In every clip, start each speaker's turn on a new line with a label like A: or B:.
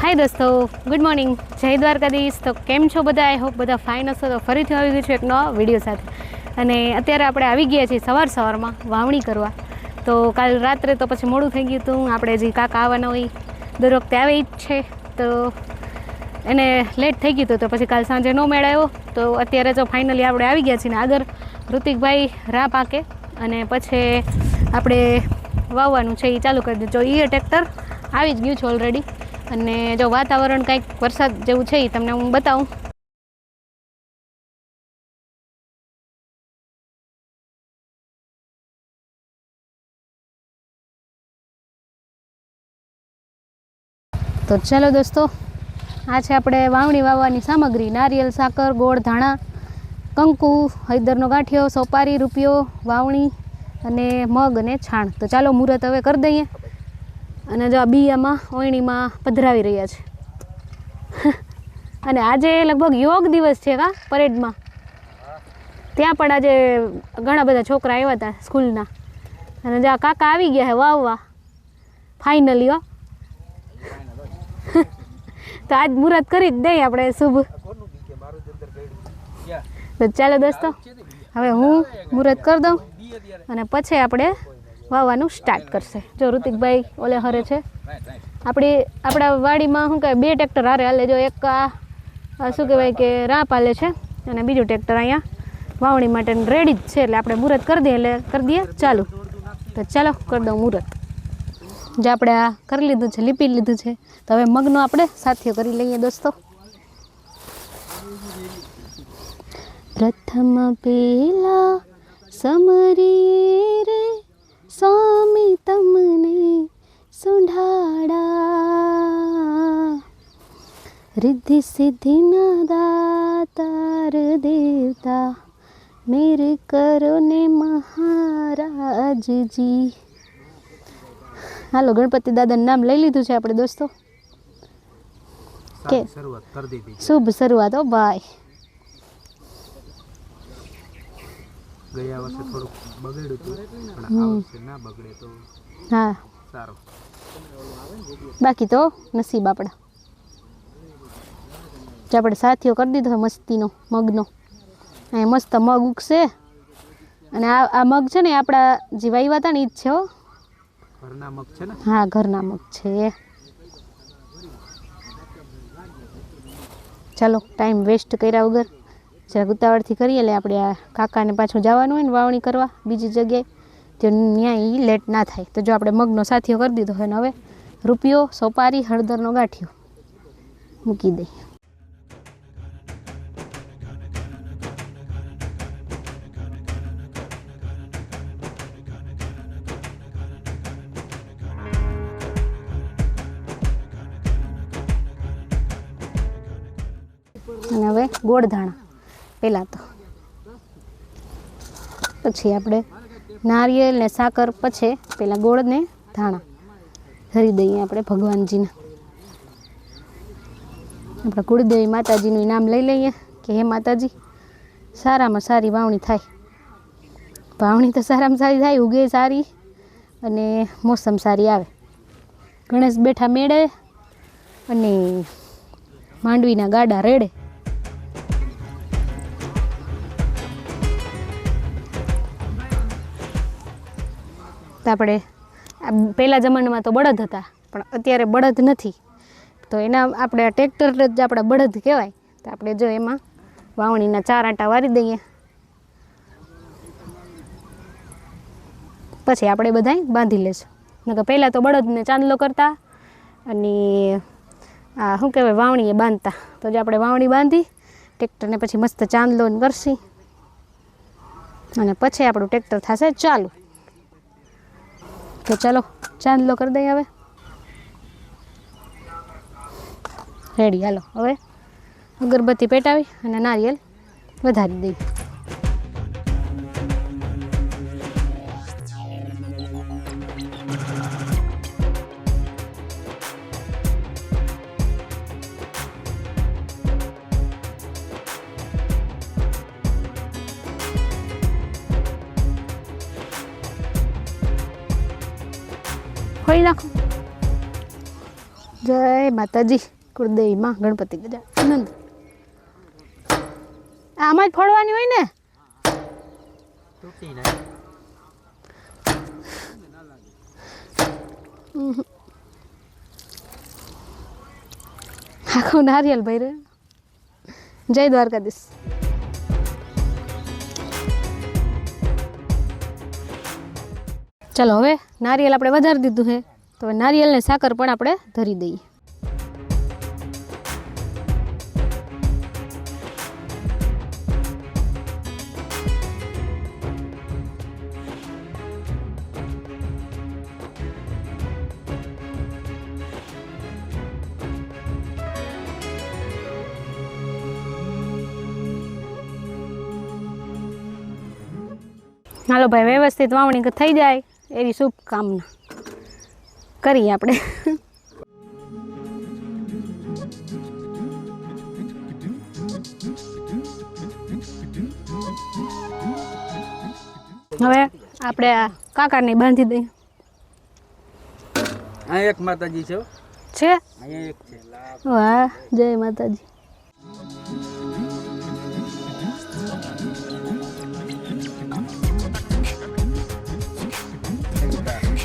A: હાય દોસ્તો good morning જય દ્વારકાધીશ. તો કેમ છો બધા? આઈ હોપ બધા ફાઇન હશો. તો ફરીથી આવી ગયું છું એક નવા વીડિયો સાથે. અને અત્યારે આપણે આવી ગયા છીએ સવાર સવારમાં વાવણી કરવા. તો કાલ રાત્રે તો પછી મોડું થઈ ગયું હતું. આપણે જે કાકા આવવાના હોય, દર વખતે આવે જ છે. તો એને લેટ થઈ ગયું હતું. તો પછી કાલ સાંજે ન મેળાયો તો અત્યારે જો ફાઇનલી આપણે આવી ગયા છીએ ને આગળ ઋતિકભાઈ રા પાકે. અને પછી આપણે વાવવાનું છે એ ચાલુ કરી દીધું જો એ ટ્રેક્ટર આવી જ ગયું છે ઓલરેડી અને જો વાતાવરણ કંઈક વરસાદ જેવું છે એ તમને હું બતાવું. તો ચાલો દોસ્તો, આ છે આપણે વાવણી વાવવાની સામગ્રી. નારિયેલ, સાકર, ગોળ, ધાણા, કંકુ, હૈદરનો ગાંઠિયો, સોપારી, રૂપિયો, વાવણી અને મગ અને છાણ. તો ચાલો મુહૂર્ત હવે કરી દઈએ. અને જો આ બિયામાં, ઓયણીમાં પધરાવી રહ્યા છે. અને આજે લગભગ યોગ દિવસ છે કા પરેડમાં? ત્યાં પણ આજે ઘણા બધા છોકરા આવ્યા હતા સ્કૂલના. અને જો આ કાકા આવી ગયા છે વાવવા. ફાઇનલી હો. તો આજ મુહૂર્ત કરી જ દઈએ આપણે શુભ. ચાલો દોસ્તો, હવે હું મુહૂર્ત કરી દઉં અને પછી આપણે વાવવાનું સ્ટાર્ટ કરશે. જો ઋતિકભાઈ ઓલે હરે છે. આપણી આપણા વાડીમાં શું કહેવાય, બે ટ્રેક્ટર હારે હાલે. જો એક આ શું કહેવાય કે રાપ હાલે છે અને બીજું ટ્રેક્ટર અહીંયા વાવણી માટે રેડી જ છે. એટલે આપણે મુહૂર્ત કરી દઈએ, એટલે કરી દઈએ. ચાલુ. તો ચાલો, કરી દઉં મુહૂર્ત. જે આપણે આ કરી લીધું છે, લીપી લીધું છે, તો હવે મગનો આપણે સાથીઓ કરી લઈએ, દોસ્તો. પ્રથમ પેલા સમરી રે સ્વામી તમને સુંઢાડા રિદ્ધિ સિદ્ધિના દાતાર દેવતા મેર કરો ને મહારાજજી. હાલો ગણપતિ દાદાનું નામ લઈ લીધું છે આપણે દોસ્તો. કે શુભ શરૂઆત હો ભાઈ.
B: ગયા વર્ષે થોડુંક બગડ્યું હતું પણ આ. વર્ષે ના બગડે તો
A: હા.
B: સારું.
A: બાકી તો નસીબ આપણા. જે આપણે સાથીઓ કરી દીધો હોય મસ્તીનો મગનો. અહીંયા મસ્ત મગ ઉગશે. અને આ આ મગ છે ને આપણા જે વાવ્યા હતા ને એ જ છે હો.
B: ઘરના મગ છે ને?
A: હા ઘરના મગ છે. ચાલો ટાઈમ વેસ્ટ કર્યા વગર જરાક ઉતાવળથી કરીએ. એટલે આપણે આ કાકાને પાછું જવાનું હોય ને વાવણી કરવા બીજી જગ્યાએ. તો ત્યાં એ લેટ ના થાય. તો જો આપણે મગનો સાથીઓ કરી દીધો હોય ને હવે, રૂપિયો, સોપારી, હળદરનો ગાંઠિયો મૂકી દઈ અને હવે ગોળ ધાણા. પહેલાં તો. પછી આપણે નારિયેળ ને સાકર પછી પહેલાં ગોળ ને ધાણા. ધરી દઈએ આપણે ભગવાનજીને. આપણે કુળદેવી માતાજીનું નામ લઈ લઈએ કે હે માતાજી, સારામાં સારી વાવણી થાય. વાવણી તો સારામાં સારી થાય, ઉગે સારી અને મોસમ સારી આવે. ગણેશ બેઠા મેળે અને માંડવીના ગાડા રેડે. તો આપણે પહેલા જમાનામાં તો બળદ હતા, પણ અત્યારે બળદ નથી. તો એના આપણે ટ્રેક્ટર જ આપણા બળદ કહેવાય. તો આપણે જો એમાં વાવણીના ચાર આંટા વારી દઈએ. પછી આપણે બધાય બાંધી લેશું. નકર પહેલાં તો બળદને ચાંદલો કરતા અને આ શું કહેવાય, વાવણીએ બાંધતા. તો જે આપણે વાવણી બાંધી, ટ્રેક્ટરને પછી મસ્ત ચાંદલો કરશી. અને પછી આપણું ટ્રેક્ટર થશે ચાલુ. તો ચાલો ચાંદલો કરી દઈએ હવે. રેડી, હાલો, હવે અગરબત્તી પેટાવી અને નારિયેલ વધારી દઈએ. જય માતાજી, કુળદેવીમાં ગણપતિ ગજા આનંદ. આમાં જ ફળવાની હોય ને? આખું નારિયેલ ભાઈ રે જય દ્વારકાધીશ. ચાલો હવે નારિયેલ આપણે વધારી દીધું છે તો હવે નારિયેલને સાકર પણ આપણે ધરી દઈએ. હાલો ભાઈ, વ્યવસ્થિત વાવણી થઈ જાય એવી શુભકામના. કરીએ આપણે. હવે આપણે આ કાકાને બાંધી દઈએ.
B: આ એક માતાજી છે
A: છે?
B: અહીંયા એક છે
A: વાહ જય માતાજી.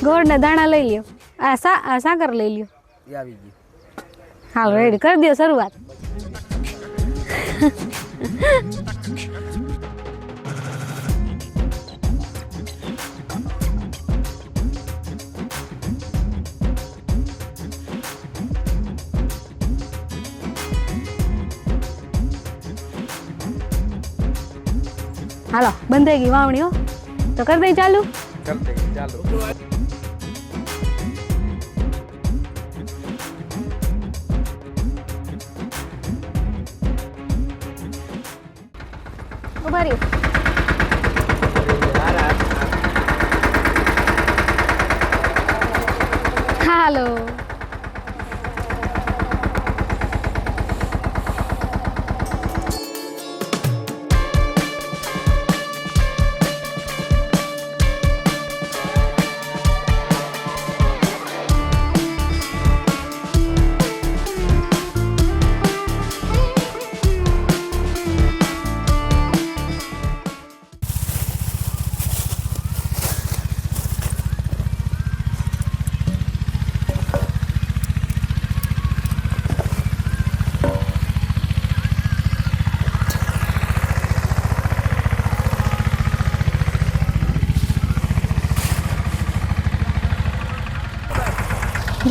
A: ગોળને દાણા લઈ લ્યો. આ સા આ સાકર લઈ લ્યો.
B: એ આવી ગયું.
A: હાલ રેડી કરી દો શરૂઆત. હાલો બંધાઈ ગઈ વાવણીઓ તો કરી દઈ ચાલુ.
B: કરતે ચાલો.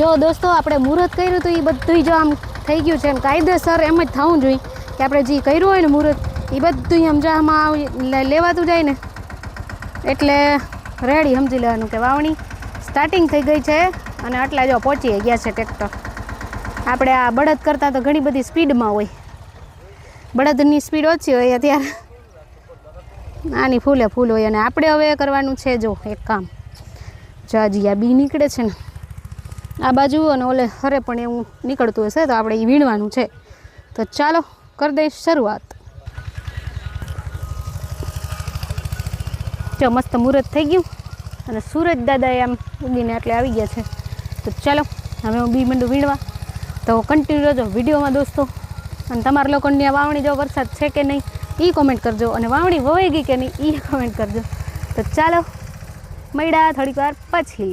A: જો દોસ્તો, આપણે મુહૂર્ત કર્યું હતું એ બધું જો આમ થઈ ગયું છે એમ કાયદેસર એમ જ થવું જોઈએ કે આપણે જે કર્યું હોય ને મુહૂર્ત, એ બધું આવી- લેવાતું જાય ને. એટલે રેડી સમજી લેવાનું કે વાવણી સ્ટાર્ટિંગ થઈ ગઈ છે અને આટલા જો પહોંચી ગયા છે ટ્રેક્ટર આપણે આ બળદ કરતાં તો ઘણી બધી સ્પીડમાં હોય. બળદની સ્પીડ ઓછી હોય અત્યારે. આની ફૂલે ફૂલ હોય અને આપણે હવે કરવાનું છે જો એક કામ. જો હજી આ બી નીકળે છે ને. આ બાજુ અને ઓલે હરે પણ એવું નીકળતું હશે તો આપણે એ વીણવાનું છે. તો ચાલો કરી દઈશ શરૂઆત. જો મસ્ત મુહૂર્ત થઈ ગયું અને સુરજ દાદા આમ ઉગીને એટલે આવી ગયા છે. તો ચાલો, હવે હું બી મંડું વીણવા. તો કન્ટિન્યુ રહેજો વિડીયોમાં દોસ્તો. અને તમારા લોકોની વાવણી જો વરસાદ છે કે નહીં એ કોમેન્ટ કરજો. અને વાવણી વવાઈ ગઈ કે નહીં એ કોમેન્ટ કરજો. તો ચાલો, મળ્યા થોડીક વાર પછી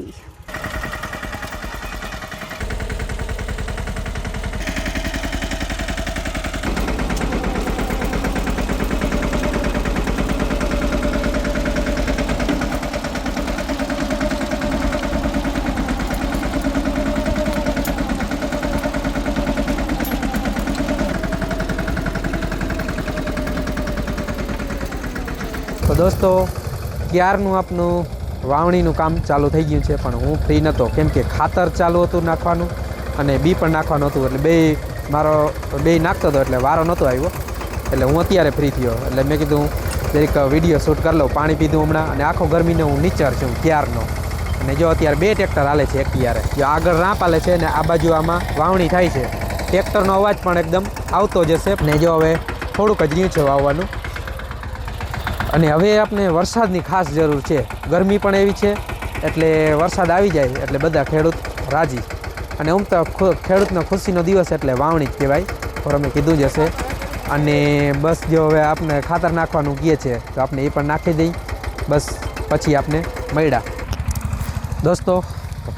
B: તો દોસ્તો, ક્યારનું આપનું વાવણીનું કામ ચાલુ થઈ ગયું છે, પણ હું ફ્રી નહોતો કેમ કે ખાતર ચાલુ હતું નાખવાનું અને બી પણ નાખવાનું હતું. એટલે બે મારો, બે નાખતો હતો, એટલે વારો નહોતો આવ્યો. એટલે હું અત્યારે ફ્રી થયો. એટલે મેં કીધું એક વીડિયો શૂટ કરી લઉં, પાણી પીધું હમણાં અને આખો ગરમીનો હું નીચર છું ક્યારનો? અને જો અત્યારે બે ટ્રેક્ટર હાલે છે એક ક્યારે જો આગળ રાંપ હાલે છે અને આ બાજુ આમાં વાવણી થાય છે. ટ્રેક્ટરનો અવાજ પણ એકદમ આવતો જશે ને જો હવે થોડુંક જ રહ્યું છે વાવવાનું. અને હવે આપણે વરસાદની ખાસ જરૂર છે. ગરમી પણ એવી છે, એટલે વરસાદ આવી જાય, એટલે બધા ખેડૂત રાજી. અને આમ તો ખેડૂતનો ખુશીનો દિવસ એટલે વાવણી જ કહેવાય પર અમે કીધું જ હશે. અને બસ જો હવે આપણે ખાતર નાખવાનું કહે છે, તો આપણે એ પણ નાખી દઈ. બસ પછી આપણે મળ્યા. દોસ્તો,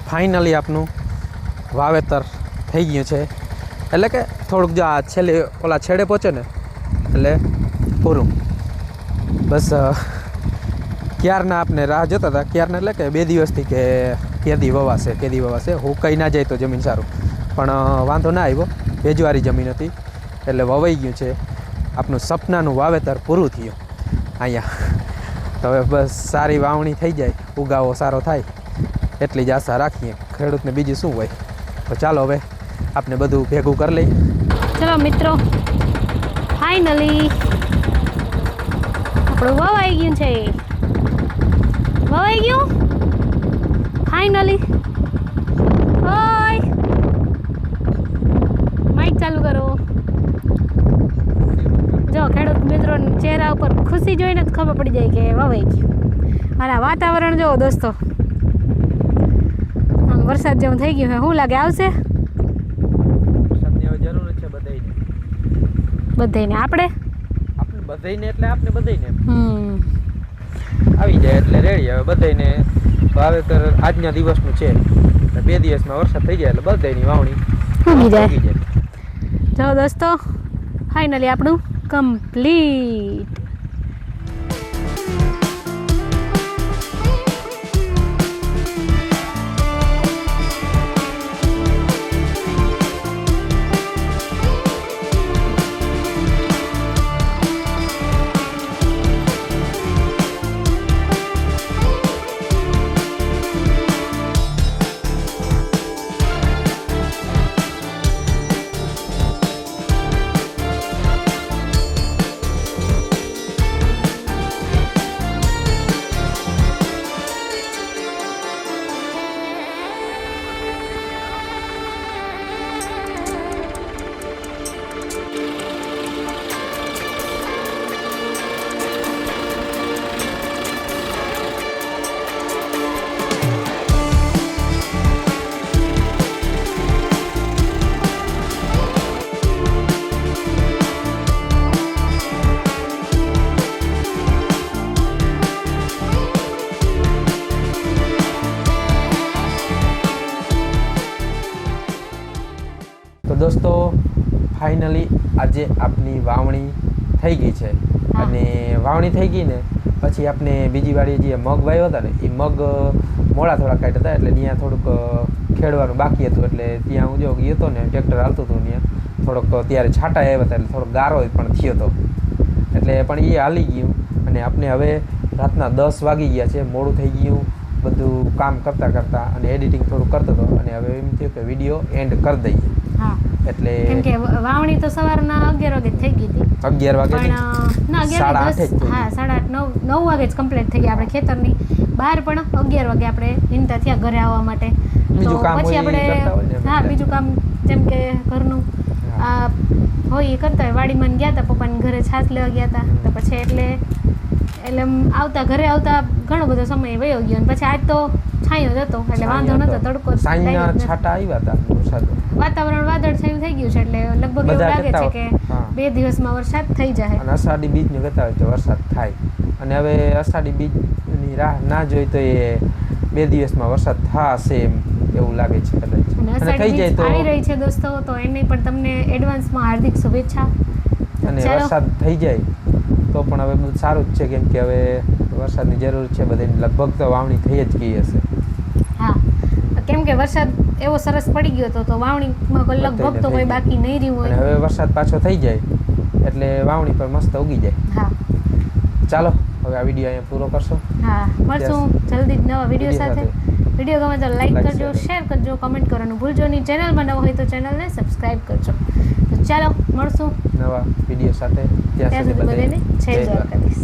B: ફાઇનલી આપનું વાવેતર થઈ ગયું છે. એટલે કે થોડુંક જો આ છેલ્લે ઓલા છેડે પહોંચે ને, એટલે પૂરું. બસ ક્યારના આપણે રાહ જોતા હતા? ક્યારના એટલે કે બે દિવસથી કે કેદી વવાશે કેદી વવાશે હુકાઈ ના જાય તો જમીન સારું. પણ વાંધો ના આવ્યો. ભેજવારી જમીન હતી. એટલે વવાઈ ગયું છે. આપનું સપનાનું વાવેતર પૂરું થયું. અહીંયા. તો હવે બસ સારી વાવણી થઈ જાય. ઉગાવો સારો થાય. એટલી જ આશા રાખીએ. ખેડૂતને બીજું શું હોય? તો ચાલો હવે આપણે બધું ભેગું કરી લઈએ.
A: ચલો મિત્રો ફાઇનલી આપણું વવાઈ ગયું છે. વવાઈ ગયું? ફાઇનલી ઓય માઇક ચાલુ કરો. જો ખેડૂત મિત્રો ચહેરા ઉપર ખુશી જોઈને જ ખબર પડી જાય કે વવાઈ ગયું. અને વાતાવરણ જુઓ દોસ્તો. આમ વરસાદ જેવું થઈ ગયું છે. શું લાગે આવશે?
B: બધાને
A: આપણે?
B: બધાને એટલે આપણે બધાને
A: હમ.
B: આવી જાય એટલે રેડી હવે બધાને વાવેતર આજના દિવસનું છે. એટલે બે દિવસમાં વરસાદ થઈ જાય એટલે બધાની વાવણી
A: ઉગી જાય. જો દોસ્તો ફાઇનલી આપણું કમ્પ્લીટ
B: ફાઇનલી આજે આપની વાવણી થઈ ગઈ છે. અને વાવણી થઈ ગઈ ને પછી આપણે બીજી વાળી જે મગ વાવ્યા હતા ને એ મગ મોડા થોડા કાઢ્યા હતા એટલે ત્યાં થોડુંક ખેડવાનું બાકી હતું. એટલે ત્યાં હું જો ગયો હતો ને ટ્રેક્ટર હાલતું હતું ત્યાં થોડોક ત્યારે છાંટા આવ્યા હતા એટલે થોડોક ગારો પણ થયો હતો. એટલે પણ એ હાલી ગયું. અને આપણે હવે રાતના દસ વાગી ગયા છે મોડું થઈ ગયું. બધું કામ કરતાં કરતાં અને એડિટિંગ થોડું કરતો હતો. અને હવે એમ થયું કે વીડિયો એન્ડ કરી દઈએ.
A: હા.
B: એટલે
A: કેમ કે વાવણી તો સવારના અગિયાર વાગે થઈ ગઈ હતી.
B: અગિયાર વાગે
A: પણ ના અગિયાર વાગે હા સાડા આઠ નવ નવ વાગે જ કમ્પ્લીટ થઈ ગયા આપણે ખેતરની. બહાર પણ અગિયાર વાગે આપણે ઈંટા થયા ઘરે આવવા માટે. તો પછી આપણે હા બીજું કામ જેમ કે ઘરનું આ હોય એ કરતા હોય. વાડીમાં ગયા હતા પપ્પાને ઘરે છાસ લેવા ગયા હતા તો પછી એટલે એટલે આવતા ઘરે આવતા ઘણો બધો સમય વયો ગયો. અને પછી આજ તો છાંયો જ એટલે વાંધો નતો તડકો
B: સાંજના
A: લાગ્યો જ. નતો.
B: છાંટા આવ્યા હતા વરસાદ.
A: વાતાવરણ વાદળ થયું થઈ ગયું છે એટલે લગભગ એવું લાગે છે કે બે દિવસમાં વરસાદ થઈ જાય.
B: અને અષાઢી બીજને કહેતા હોય વરસાદ થાય. અને હવે અષાઢી રાહ ના જોઈ તો એ બે દિવસમાં વરસાદ થશે એમ એવું લાગે છે કદાચ.
A: અને
B: થઈ જાય તો
A: આવી રહી છે દોસ્તો તો એની પણ તમને એડવાન્સમાં હાર્દિક શુભેચ્છા.
B: અને વરસાદ થઈ જાય તો પણ હવે સારું જ છે કેમ કે હવે વરસાદની જરૂર છે બધાને લગભગ તો વાવણી થઈ જ ગઈ હશે.
A: હા. કેમ કે વરસાદ એવો સરસ પડી ગયો હતો તો વાવણીમાં કોઈ લગભગ તો કોઈ બાકી નહીં રહ્યું હોય.
B: હવે વરસાદ પાછો થઈ જાય એટલે વાવણી પર મસ્ત ઉગી જાય.
A: હા.
B: ચાલો હવે આ વીડિયો અહીંયા પૂરો કરશો.
A: હા મળશું જલ્દી જ નવા વીડિયો સાથે. વીડિયો ગમે તો લાઈક કરજો શેર કરજો કમેન્ટ કરવાનું ભૂલજો નહીં. ચેનલમાં નવો હોય તો ચેનલને સબસ્ક્રાઈબ કરજો. તો ચાલો મળશું.
B: નવા વીડિયો સાથે. ત્યાં સુધી બધાને
A: જય દ્વારકાધીશ.